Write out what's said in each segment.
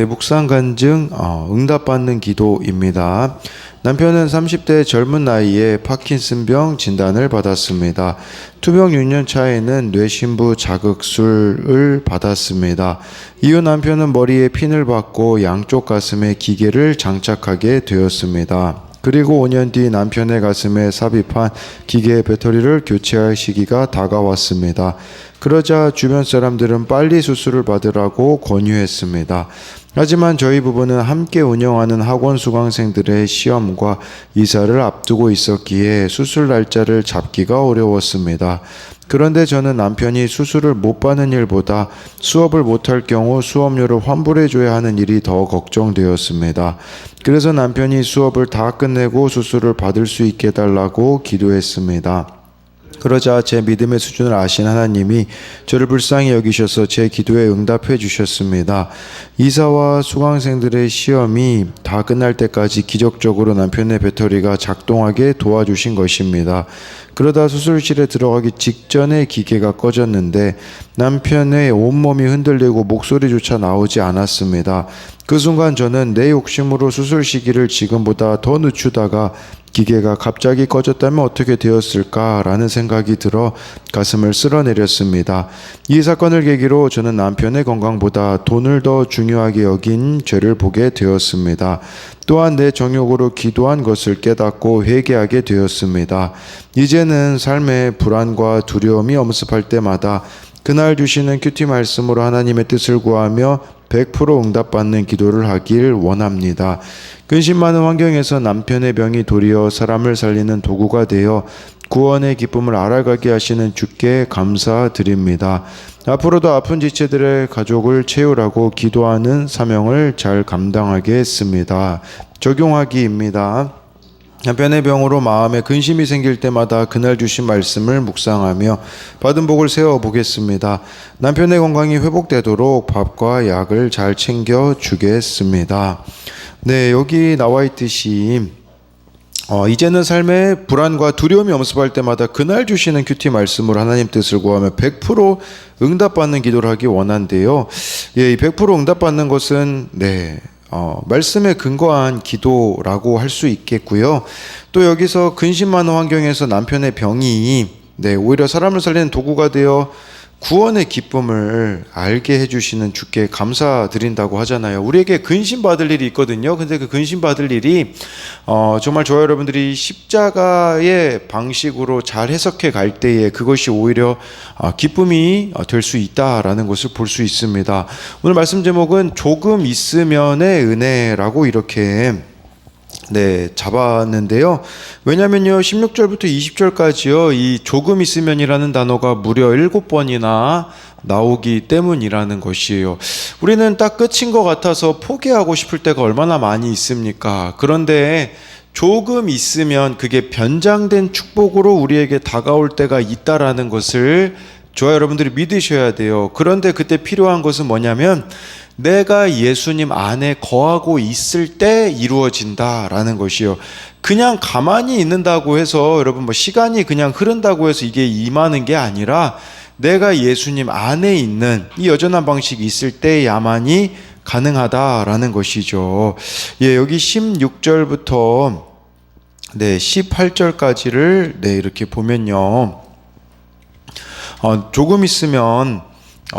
네, 묵상 간증 어, 응답받는 기도입니다. 남편은 30대 젊은 나이에 파킨슨병 진단을 받았습니다. 투병 6년 차에는 뇌신부 자극술을 받았습니다. 이후 남편은 머리에 핀을 받고 양쪽 가슴에 기계를 장착하게 되었습니다. 그리고 5년 뒤 남편의 가슴에 삽입한 기계 배터리를 교체할 시기가 다가왔습니다. 그러자 주변 사람들은 빨리 수술을 받으라고 권유했습니다. 하지만 저희 부부는 함께 운영하는 학원 수강생들의 시험과 이사를 앞두고 있었기에 수술 날짜를 잡기가 어려웠습니다. 그런데 저는 남편이 수술을 못 받는 일보다 수업을 못할 경우 수업료를 환불해줘야 하는 일이 더 걱정되었습니다. 그래서 남편이 수업을 다 끝내고 수술을 받을 수 있게 해달라고 기도했습니다. 그러자 제 믿음의 수준을 아신 하나님이 저를 불쌍히 여기셔서 제 기도에 응답해 주셨습니다. 이사와 수강생들의 시험이 다 끝날 때까지 기적적으로 남편의 배터리가 작동하게 도와주신 것입니다. 그러다 수술실에 들어가기 직전에 기계가 꺼졌는데 남편의 온몸이 흔들리고 목소리조차 나오지 않았습니다. 그 순간 저는 내 욕심으로 수술 시기를 지금보다 더 늦추다가 기계가 갑자기 꺼졌다면 어떻게 되었을까라는 생각이 들어 가슴을 쓸어내렸습니다. 이 사건을 계기로 저는 남편의 건강보다 돈을 더 중요하게 여긴 죄를 보게 되었습니다. 또한 내 정욕으로 기도한 것을 깨닫고 회개하게 되었습니다. 이제는 삶의 불안과 두려움이 엄습할 때마다 그날 주시는 큐티 말씀으로 하나님의 뜻을 구하며 100% 응답받는 기도를 하길 원합니다. 근심 많은 환경에서 남편의 병이 도리어 사람을 살리는 도구가 되어 구원의 기쁨을 알아가게 하시는 주께 감사드립니다. 앞으로도 아픈 지체들의 가족을 채우라고 기도하는 사명을 잘 감당하겠습니다. 적용하기입니다. 남편의 병으로 마음에 근심이 생길 때마다 그날 주신 말씀을 묵상하며 받은 복을 세워 보겠습니다. 남편의 건강이 회복되도록 밥과 약을 잘 챙겨 주겠습니다. 네, 여기 나와 있듯이 어, 이제는 삶에 불안과 두려움이 엄습할 때마다 그날 주시는 큐티 말씀으로 하나님 뜻을 구하며 100% 응답받는 기도를 하기 원한데요. 예, 이100% 응답받는 것은 네. 어, 말씀에 근거한 기도라고 할 수 있겠고요. 또 여기서 근심 많은 환경에서 남편의 병이 네, 오히려 사람을 살리는 도구가 되어 구원의 기쁨을 알게 해주시는 주께 감사드린다고 하잖아요. 우리에게 근심 받을 일이 있거든요. 근데 그 근심 받을 일이 어, 정말 저와 여러분들이 십자가의 방식으로 잘 해석해 갈 때에 그것이 오히려 어, 기쁨이 될 수 있다라는 것을 볼 수 있습니다. 오늘 말씀 제목은 조금 있으면의 은혜라고 이렇게 네, 잡았는데요. 왜냐면요, 16절부터 20절까지요, 이 조금 있으면이라는 단어가 무려 7번이나 나오기 때문이라는 것이에요. 우리는 딱 끝인 것 같아서 포기하고 싶을 때가 얼마나 많이 있습니까? 그런데 조금 있으면 그게 변장된 축복으로 우리에게 다가올 때가 있다라는 것을 저와 여러분들이 믿으셔야 돼요. 그런데 그때 필요한 것은 뭐냐면 내가 예수님 안에 거하고 있을 때 이루어진다라는 것이요. 그냥 가만히 있는다고 해서 여러분 뭐 시간이 그냥 흐른다고 해서 이게 임하는 게 아니라 내가 예수님 안에 있는 이 여전한 방식이 있을 때야만이 가능하다라는 것이죠. 예, 여기 16절부터 네, 18절까지를 네, 이렇게 보면요. 어, 조금 있으면 어,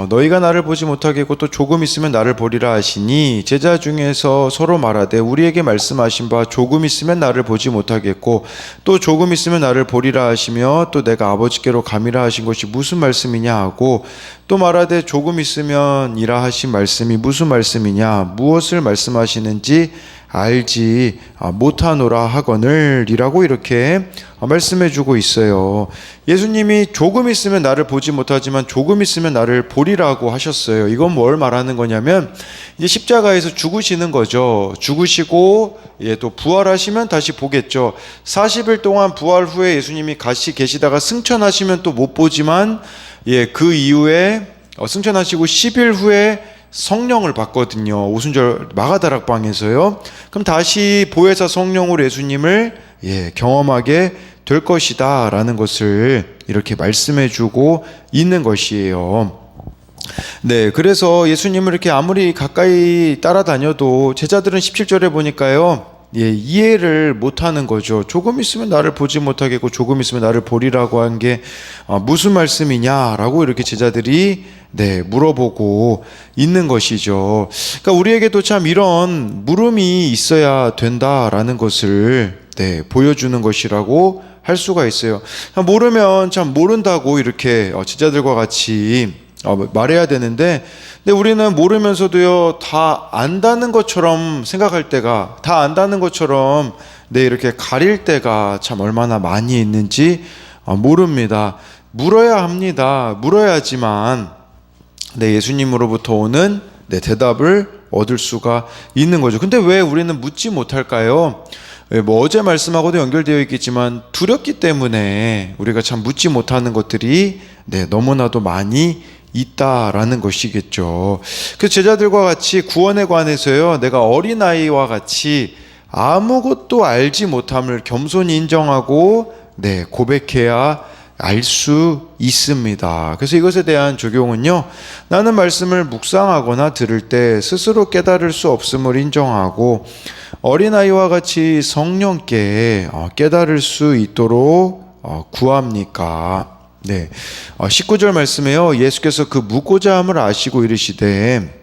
너희가 나를 보지 못하겠고 또 조금 있으면 나를 보리라 하시니 제자 중에서 서로 말하되 우리에게 말씀하신 바 조금 있으면 나를 보지 못하겠고 또 조금 있으면 나를 보리라 하시며 또 내가 아버지께로 감이라 하신 것이 무슨 말씀이냐 하고 또 말하되 조금 있으면 이라 하신 말씀이 무슨 말씀이냐 무엇을 말씀하시는지 알지 아, 못하노라 하거늘이라고 이렇게 말씀해 주고 있어요. 예수님이 조금 있으면 나를 보지 못하지만 조금 있으면 나를 보리라고 하셨어요. 이건 뭘 말하는 거냐면 이제 십자가에서 죽으시는 거죠. 죽으시고 예, 또 부활하시면 다시 보겠죠. 40일 동안 부활 후에 예수님이 같이 계시다가 승천하시면 또 못 보지만 예, 그 이후에 어, 승천하시고 10일 후에 성령을 받거든요. 오순절 마가다락방에서요. 그럼 다시 보혜사 성령으로 예수님을 예, 경험하게 될 것이다 라는 것을 이렇게 말씀해 주고 있는 것이에요. 네, 그래서 예수님을 이렇게 아무리 가까이 따라다녀도 제자들은 17절에 보니까요. 예, 이해를 못 하는 거죠. 조금 있으면 나를 보지 못하겠고 조금 있으면 나를 보리라고 한게 어, 무슨 말씀이냐라고 이렇게 제자들이 네, 물어보고 있는 것이죠. 그러니까 우리에게도 참 이런 물음이 있어야 된다라는 것을 네, 보여주는 것이라고 할 수가 있어요. 모르면 참 모른다고 이렇게 어, 제자들과 같이 어, 말해야 되는데, 근데 우리는 모르면서도요, 다 안다는 것처럼 생각할 때가, 다 안다는 것처럼, 네, 이렇게 가릴 때가 참 얼마나 많이 있는지 어, 모릅니다. 물어야 합니다. 물어야지만, 네, 예수님으로부터 오는 네, 대답을 얻을 수가 있는 거죠. 근데 왜 우리는 묻지 못할까요? 예, 뭐 어제 말씀하고도 연결되어 있겠지만 두렵기 때문에 우리가 참 묻지 못하는 것들이 네, 너무나도 많이 있다라는 것이겠죠. 그 제자들과 같이 구원에 관해서요, 내가 어린아이와 같이 아무것도 알지 못함을 겸손히 인정하고, 네, 고백해야 알 수 있습니다. 그래서 이것에 대한 적용은요, 나는 말씀을 묵상하거나 들을 때 스스로 깨달을 수 없음을 인정하고, 어린아이와 같이 성령께 어, 깨달을 수 있도록 어, 구합니까? 네. 어, 19절 말씀에요. 예수께서 그 묻고자 함을 아시고 이르시되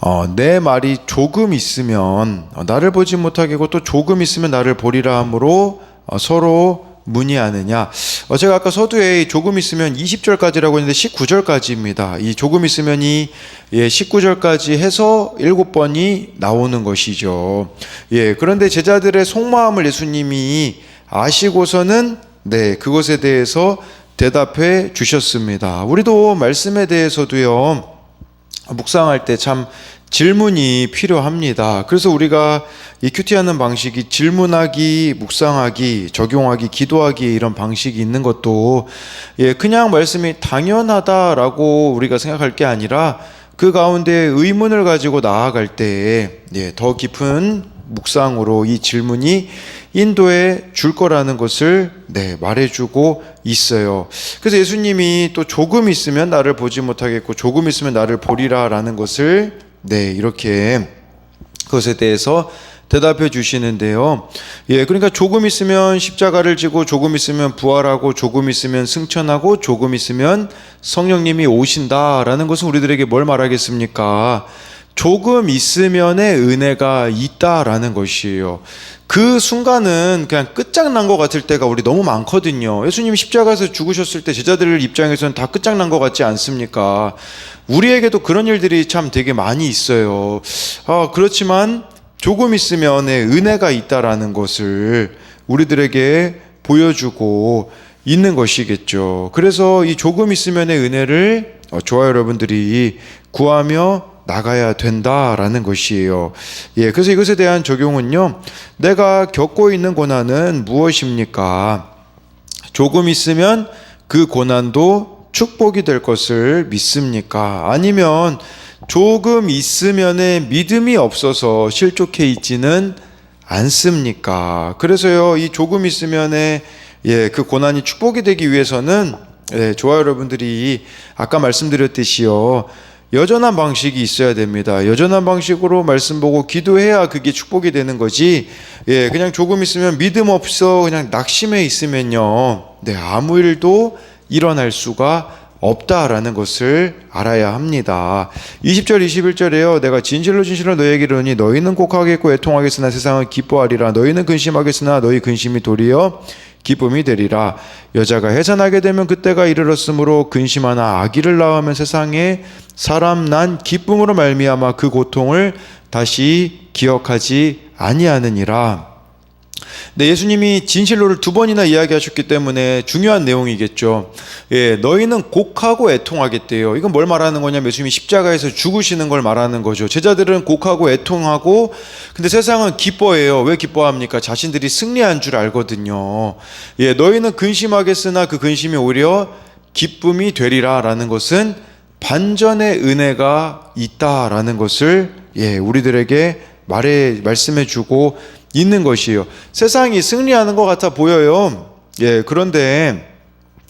어, 내 말이 조금 있으면 어, 나를 보지 못하겠고 또 조금 있으면 나를 보리라 함으로 어, 서로 문의하느냐. 어, 제가 아까 서두에 조금 있으면 20절까지라고 했는데 19절까지입니다. 이 조금 있으면이 예, 19절까지 해서 일곱 번이 나오는 것이죠. 예, 그런데 제자들의 속마음을 예수님이 아시고서는 네, 그것에 대해서 대답해 주셨습니다. 우리도 말씀에 대해서도요, 묵상할 때 참 질문이 필요합니다. 그래서 우리가 이 큐티하는 방식이 질문하기, 묵상하기, 적용하기, 기도하기 이런 방식이 있는 것도 예, 그냥 말씀이 당연하다라고 우리가 생각할 게 아니라 그 가운데 의문을 가지고 나아갈 때 예, 더 깊은 묵상으로 이 질문이 인도해 줄 거라는 것을 네, 말해주고 있어요. 그래서 예수님이 또 조금 있으면 나를 보지 못하겠고 조금 있으면 나를 보리라라는 것을 네, 이렇게 그것에 대해서 대답해 주시는데요. 예, 그러니까 조금 있으면 십자가를 지고 조금 있으면 부활하고 조금 있으면 승천하고 조금 있으면 성령님이 오신다라는 것은 우리들에게 뭘 말하겠습니까? 조금 있으면의 은혜가 있다라는 것이에요. 그 순간은 그냥 끝장난 것 같을 때가 우리 너무 많거든요. 예수님 십자가에서 죽으셨을 때 제자들 입장에서는 다 끝장난 것 같지 않습니까? 우리에게도 그런 일들이 참 되게 많이 있어요. 아, 그렇지만 조금 있으면의 은혜가 있다라는 것을 우리들에게 보여주고 있는 것이겠죠. 그래서 이 조금 있으면의 은혜를 어, 좋아요 여러분들이 구하며 나가야 된다라는 것이에요. 예, 그래서 이것에 대한 적용은요. 내가 겪고 있는 고난은 무엇입니까? 조금 있으면 그 고난도 축복이 될 것을 믿습니까? 아니면 조금 있으면의 믿음이 없어서 실족해 있지는 않습니까? 그래서요, 이 조금 있으면의 예, 그 고난이 축복이 되기 위해서는 예, 좋아요 여러분들이 아까 말씀드렸듯이요. 여전한 방식이 있어야 됩니다. 여전한 방식으로 말씀 보고 기도해야 그게 축복이 되는 거지. 예, 그냥 조금 있으면 믿음 없어 그냥 낙심해 있으면요. 네, 아무 일도 일어날 수가 없다라는 것을 알아야 합니다. 20절 21절에요. 내가 진실로 진실로 너에게 이르니 너희는 곡하겠고 애통하겠으나 세상은 기뻐하리라. 너희는 근심하겠으나 너희 근심이 도리어 기쁨이 되리라. 여자가 해산하게 되면 그때가 이르렀으므로 근심하나 아기를 낳으면 세상에 사람 난 기쁨으로 말미암아 그 고통을 다시 기억하지 아니하느니라. 네, 예수님이 진실로를 두 번이나 이야기하셨기 때문에 중요한 내용이겠죠. 예, 너희는 곡하고 애통하겠대요. 이건 뭘 말하는 거냐면 예수님이 십자가에서 죽으시는 걸 말하는 거죠. 제자들은 곡하고 애통하고, 근데 세상은 기뻐해요. 왜 기뻐합니까? 자신들이 승리한 줄 알거든요. 예, 너희는 근심하겠으나 그 근심이 오히려 기쁨이 되리라라는 것은 반전의 은혜가 있다라는 것을 예, 우리들에게 말해 말씀해 주고 있는 것이에요. 세상이 승리하는 것 같아 보여요. 예, 그런데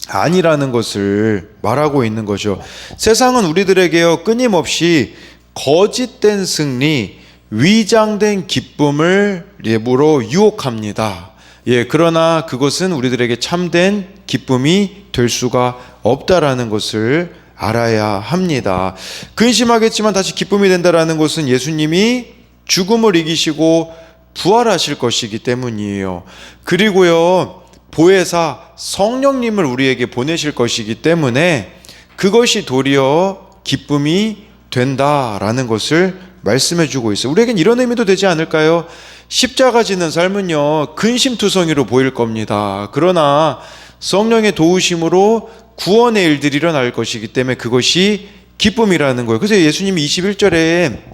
아니라는 것을 말하고 있는 거죠. 세상은 우리들에게요 끊임없이 거짓된 승리, 위장된 기쁨을 예부로 유혹합니다. 예, 그러나 그것은 우리들에게 참된 기쁨이 될 수가 없다라는 것을 알아야 합니다. 근심하겠지만 다시 기쁨이 된다라는 것은 예수님이 죽음을 이기시고 부활하실 것이기 때문이에요. 그리고요, 보혜사 성령님을 우리에게 보내실 것이기 때문에 그것이 도리어 기쁨이 된다라는 것을 말씀해 주고 있어요. 우리에겐 이런 의미도 되지 않을까요? 십자가 지는 삶은요, 근심투성이로 보일 겁니다. 그러나 성령의 도우심으로 구원의 일들이 일어날 것이기 때문에 그것이 기쁨이라는 거예요. 그래서 예수님이 21절에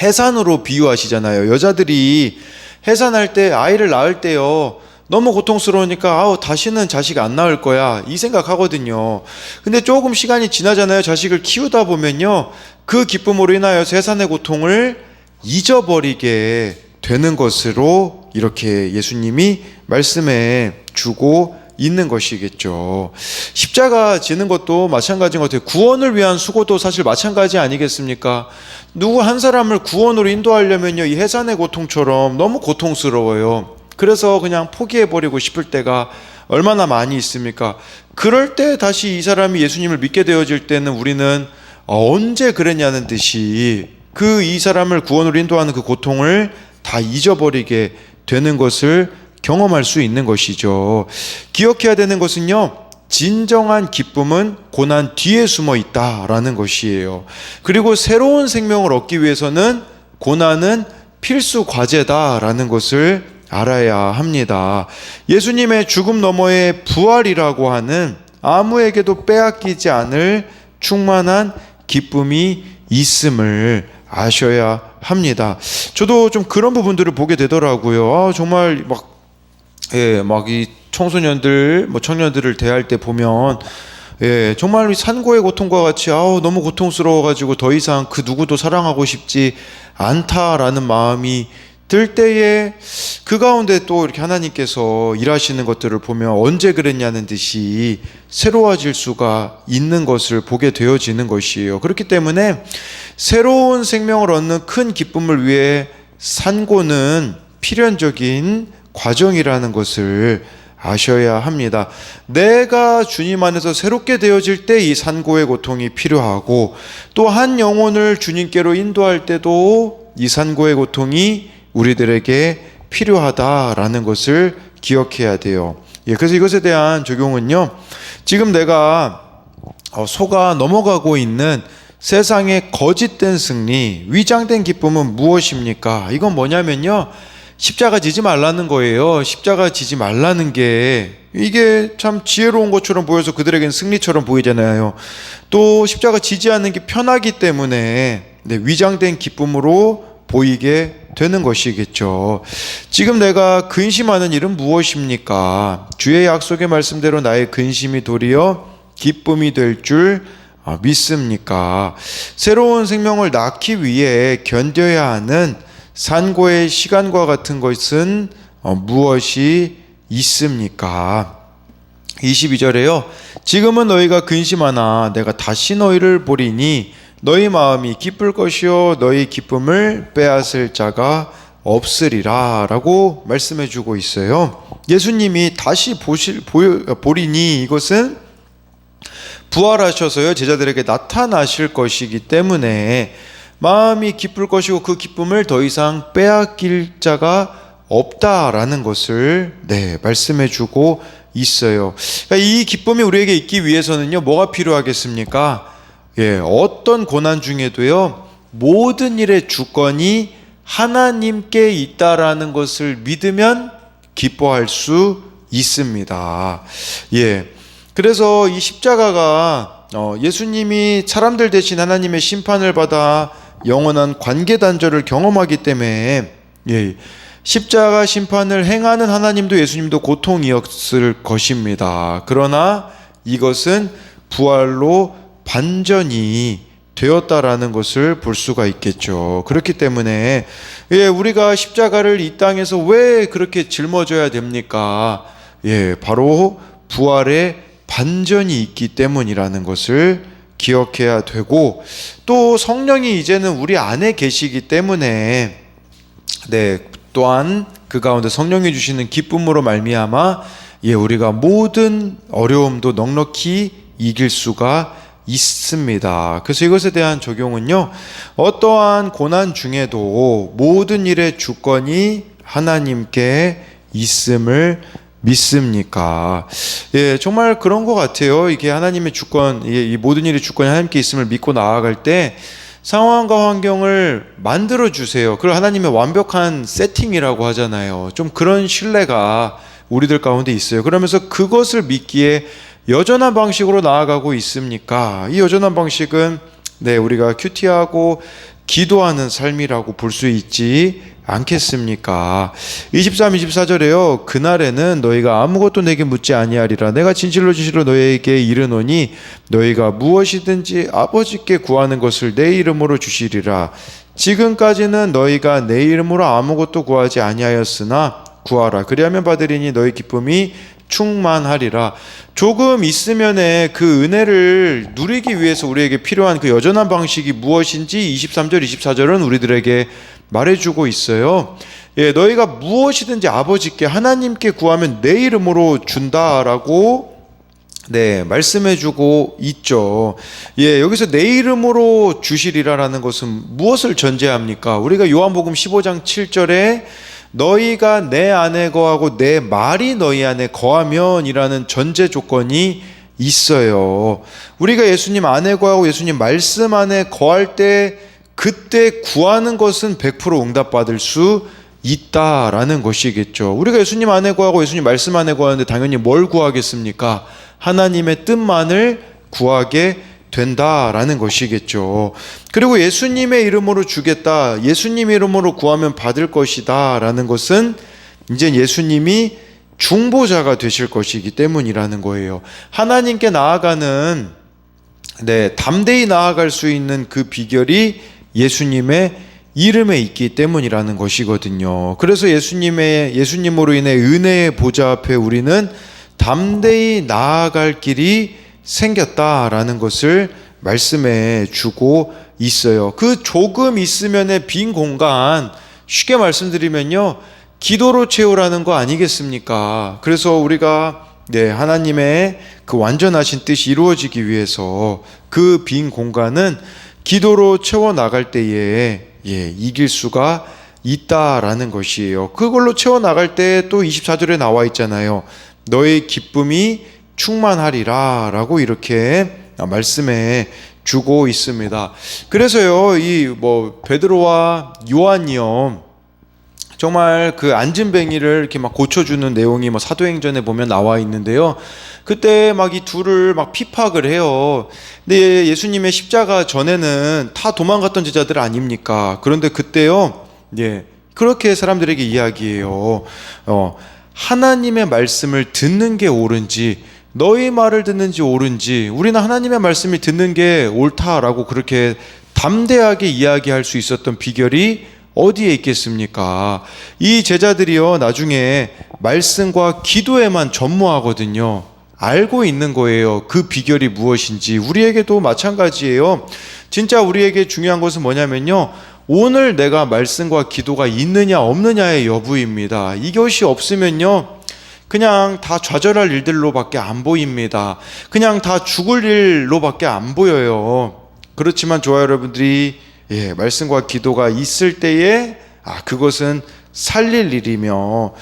해산으로 비유하시잖아요. 여자들이 해산할 때 아이를 낳을 때요. 너무 고통스러우니까 아우 다시는 자식 안 낳을 거야 이 생각하거든요. 근데 조금 시간이 지나잖아요. 자식을 키우다 보면요. 그 기쁨으로 인하여 해산의 고통을 잊어버리게 되는 것으로 이렇게 예수님이 말씀해 주고 있는 것이겠죠. 십자가 지는 것도 마찬가지인 것 같아요. 구원을 위한 수고도 사실 마찬가지 아니겠습니까? 누구 한 사람을 구원으로 인도하려면요, 이 해산의 고통처럼 너무 고통스러워요. 그래서 그냥 포기해버리고 싶을 때가 얼마나 많이 있습니까? 그럴 때 다시 이 사람이 예수님을 믿게 되어질 때는 우리는 어, 언제 그랬냐는 듯이 그 이 사람을 구원으로 인도하는 그 고통을 다 잊어버리게 되는 것을 경험할 수 있는 것이죠. 기억해야 되는 것은요. 진정한 기쁨은 고난 뒤에 숨어 있다라는 것이에요. 그리고 새로운 생명을 얻기 위해서는 고난은 필수 과제다라는 것을 알아야 합니다. 예수님의 죽음 너머의 부활이라고 하는 아무에게도 빼앗기지 않을 충만한 기쁨이 있음을 아셔야 합니다. 저도 좀 그런 부분들을 보게 되더라고요. 아, 정말 막 예, 막 이 청소년들, 뭐 청년들을 대할 때 보면 예, 정말 산고의 고통과 같이 아우 너무 고통스러워 가지고 더 이상 그 누구도 사랑하고 싶지 않다라는 마음이 들 때에 그 가운데 또 이렇게 하나님께서 일하시는 것들을 보면 언제 그랬냐는 듯이 새로워질 수가 있는 것을 보게 되어지는 것이에요. 그렇기 때문에 새로운 생명을 얻는 큰 기쁨을 위해 산고는 필연적인 과정이라는 것을 아셔야 합니다. 내가 주님 안에서 새롭게 되어질 때 이 산고의 고통이 필요하고 또 한 영혼을 주님께로 인도할 때도 이 산고의 고통이 우리들에게 필요하다라는 것을 기억해야 돼요. 예, 그래서 이것에 대한 적용은요. 지금 내가 어, 속아 넘어가고 있는 세상의 거짓된 승리, 위장된 기쁨은 무엇입니까? 이건 뭐냐면요. 십자가 지지 말라는 거예요. 십자가 지지 말라는 게 이게 참 지혜로운 것처럼 보여서 그들에겐 승리처럼 보이잖아요. 또 십자가 지지 않는 게 편하기 때문에 네, 위장된 기쁨으로 보이게 되는 것이겠죠. 지금 내가 근심하는 일은 무엇입니까? 주의 약속의 말씀대로 나의 근심이 도리어 기쁨이 될 줄 믿습니까? 새로운 생명을 낳기 위해 견뎌야 하는 산고의 시간과 같은 것은 어, 무엇이 있습니까? 22절에요. 지금은 너희가 근심하나 내가 다시 너희를 보리니 너희 마음이 기쁠 것이요 너희 기쁨을 빼앗을 자가 없으리라라고 말씀해 주고 있어요. 예수님이 다시 보실 보리니 이것은 부활하셔서요 제자들에게 나타나실 것이기 때문에 마음이 기쁠 것이고 그 기쁨을 더 이상 빼앗길 자가 없다라는 것을 네 말씀해 주고 있어요. 그러니까 이 기쁨이 우리에게 있기 위해서는요 뭐가 필요하겠습니까? 예, 어떤 고난 중에도요 모든 일의 주권이 하나님께 있다라는 것을 믿으면 기뻐할 수 있습니다. 예. 그래서 이 십자가가 어, 예수님이 사람들 대신 하나님의 심판을 받아 영원한 관계 단절을 경험하기 때문에 예, 십자가 심판을 행하는 하나님도 예수님도 고통이었을 것입니다. 그러나 이것은 부활로 반전이 되었다라는 것을 볼 수가 있겠죠. 그렇기 때문에 예, 우리가 십자가를 이 땅에서 왜 그렇게 짊어져야 됩니까? 예, 바로 부활의 반전이 있기 때문이라는 것을 기억해야 되고 또 성령이 이제는 우리 안에 계시기 때문에 네 또한 그 가운데 성령이 주시는 기쁨으로 말미암아 예 우리가 모든 어려움도 넉넉히 이길 수가 있습니다. 그래서 이것에 대한 적용은요 어떠한 고난 중에도 모든 일의 주권이 하나님께 있음을 믿습니까? 예, 정말 그런 것 같아요. 이게 하나님의 주권, 예, 이 모든 일의 주권이 하나님께 있음을 믿고 나아갈 때 상황과 환경을 만들어 주세요. 그걸 하나님의 완벽한 세팅이라고 하잖아요. 좀 그런 신뢰가 우리들 가운데 있어요. 그러면서 그것을 믿기에 여전한 방식으로 나아가고 있습니까? 이 여전한 방식은 네, 우리가 큐티하고 기도하는 삶이라고 볼 수 있지 않겠습니까? 23, 24절에요. 그날에는 너희가 아무것도 내게 묻지 아니하리라. 내가 진실로 진실로 너희에게 이르노니 너희가 무엇이든지 아버지께 구하는 것을 내 이름으로 주시리라. 지금까지는 너희가 내 이름으로 아무것도 구하지 아니하였으나 구하라. 그리하면 받으리니 너희 기쁨이 충만하리라. 조금 있으면에 그 은혜를 누리기 위해서 우리에게 필요한 그 여전한 방식이 무엇인지 23절, 24절은 우리들에게 말해주고 있어요. 예, 너희가 무엇이든지 아버지께 하나님께 구하면 내 이름으로 준다라고 네, 말씀해주고 있죠. 예, 여기서 내 이름으로 주시리라라는 것은 무엇을 전제합니까? 우리가 요한복음 15장 7절에 너희가 내 안에 거하고 내 말이 너희 안에 거하면이라는 전제 조건이 있어요. 우리가 예수님 안에 거하고 예수님 말씀 안에 거할 때 그때 구하는 것은 100% 응답받을 수 있다라는 것이겠죠. 우리가 예수님 안에 구하고 예수님 말씀 안에 구하는데 당연히 뭘 구하겠습니까? 하나님의 뜻만을 구하게 된다라는 것이겠죠. 그리고 예수님의 이름으로 주겠다. 예수님 이름으로 구하면 받을 것이다라는 것은 이제 예수님이 중보자가 되실 것이기 때문이라는 거예요. 하나님께 나아가는 네, 담대히 나아갈 수 있는 그 비결이 예수님의 이름에 있기 때문이라는 것이거든요. 그래서 예수님의 예수님으로 인해 은혜의 보좌 앞에 우리는 담대히 나아갈 길이 생겼다라는 것을 말씀해 주고 있어요. 그 조금 있으면의 빈 공간 쉽게 말씀드리면요. 기도로 채우라는 거 아니겠습니까? 그래서 우리가 네, 하나님의 그 완전하신 뜻이 이루어지기 위해서 그 빈 공간은 기도로 채워 나갈 때에 예, 이길 수가 있다라는 것이에요. 그걸로 채워 나갈 때 또 24절에 나와 있잖아요. 너의 기쁨이 충만하리라라고 이렇게 말씀해 주고 있습니다. 그래서요, 이 뭐 베드로와 요한이요. 정말 그 안진뱅이를 이렇게 막 고쳐주는 내용이 뭐 사도행전에 보면 나와 있는데요. 그때 막 이 둘을 막 피팍을 해요. 근데 예수님의 십자가 전에는 다 도망갔던 제자들 아닙니까? 그런데 그때요, 예, 그렇게 사람들에게 이야기해요. 어, 하나님의 말씀을 듣는 게 옳은지, 너희 말을 듣는지 옳은지, 우리는 하나님의 말씀을 듣는 게 옳다라고 그렇게 담대하게 이야기할 수 있었던 비결이 어디에 있겠습니까? 이 제자들이요, 나중에 말씀과 기도에만 전무하거든요. 알고 있는 거예요. 그 비결이 무엇인지. 우리에게도 마찬가지예요. 진짜 우리에게 중요한 것은 뭐냐면요. 오늘 내가 말씀과 기도가 있느냐 없느냐의 여부입니다. 이것이 없으면요. 그냥 다 좌절할 일들로밖에 안 보입니다. 그냥 다 죽을 일로밖에 안 보여요. 그렇지만 좋아요 여러분들이 예, 말씀과 기도가 있을 때에 아 그것은 살릴 일이며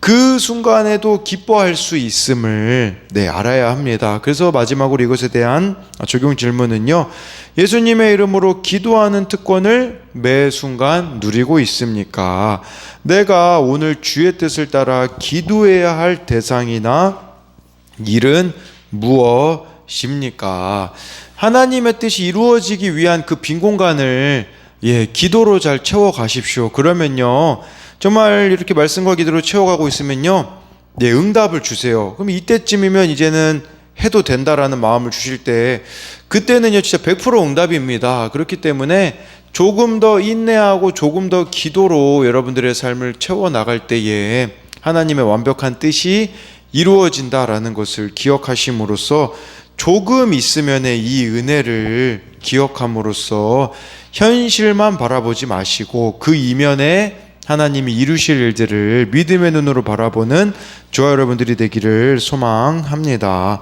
그 순간에도 기뻐할 수 있음을 네 알아야 합니다. 그래서 마지막으로 이것에 대한 적용 질문은요. 예수님의 이름으로 기도하는 특권을 매 순간 누리고 있습니까? 내가 오늘 주의 뜻을 따라 기도해야 할 대상이나 일은 무엇입니까? 하나님의 뜻이 이루어지기 위한 그 빈 공간을 예, 기도로 잘 채워 가십시오. 그러면요. 정말 이렇게 말씀과 기도로 채워 가고 있으면요. 네, 응답을 주세요. 그럼 이때쯤이면 이제는 해도 된다라는 마음을 주실 때 그때는요 진짜 100% 응답입니다. 그렇기 때문에 조금 더 인내하고 조금 더 기도로 여러분들의 삶을 채워 나갈 때에 하나님의 완벽한 뜻이 이루어진다라는 것을 기억하심으로써 조금 있으면의 이 은혜를 기억함으로써 현실만 바라보지 마시고 그 이면에 하나님이 이루실 일들을 믿음의 눈으로 바라보는 저와 여러분들이 되기를 소망합니다.